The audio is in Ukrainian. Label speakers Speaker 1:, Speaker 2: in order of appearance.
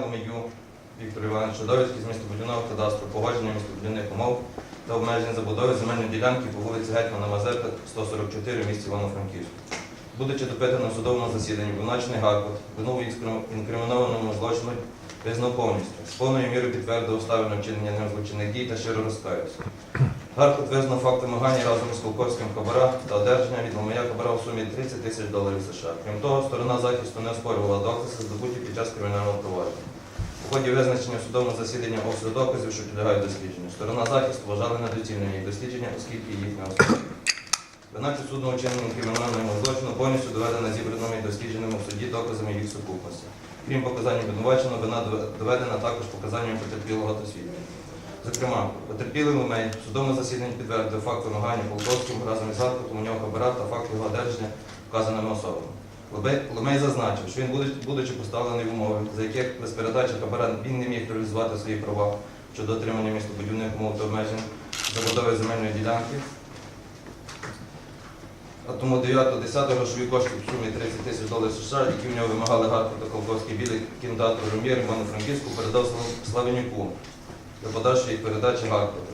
Speaker 1: Ломію Віктор Іванович, довідки з містобудівного кадастру, погодження містобудівних умов та обмежень забудови земельної ділянки по вулиці Гетьмана Мазепи, 144 в місті Івано-Франківську. Будучи допитано в судовому засіданні, обвинувачений Гаркот вину інкримінованому злочину визнав повністю. З повною мірою підтвердив обставини вчинення ним злочинних дій та щиро розкаявся. Гаркот визнав факт вимагання разом із Колковським хабара та одержання від Ломия хабара у сумі 30 тисяч доларів США. Крім того, сторона захисту не оспорювала докази, здобуті під час кримінального провадження. У ході визначення в судовому засіданні доказів, що підлягають дослідженню, сторона захисту вважала недоцільним їх дослідження, оскільки їх не оскаржує. Вина підсудного вчинення кримінального злочину повністю доведена зібраними і дослідженими в суді доказами їх сукупності. Крім показань обвинуваченого, вина доведена також показаннями потерпілого та свідків. Зокрема, потерпілий Ломей в судовому засіданні підтвердив факт вимагання Полтовським разом із Гаркотом у нього хабара та факт його одержання вказаними особами. Ломей зазначив, що він, будучи- поставлений в умови, за яких без передачі хабара він не міг реалізувати свої права щодо отримання містобудівних умов та обмежень забудови земельної ділянки. А тому 9-10 грошові кошти в сумі 30 тисяч доларів США, які в нього вимагали Гарко та Колковський білий кінотеатру Ромєр Івано-Франківську, передав Слав- Славенюку для подальшої передачі Гаркоту.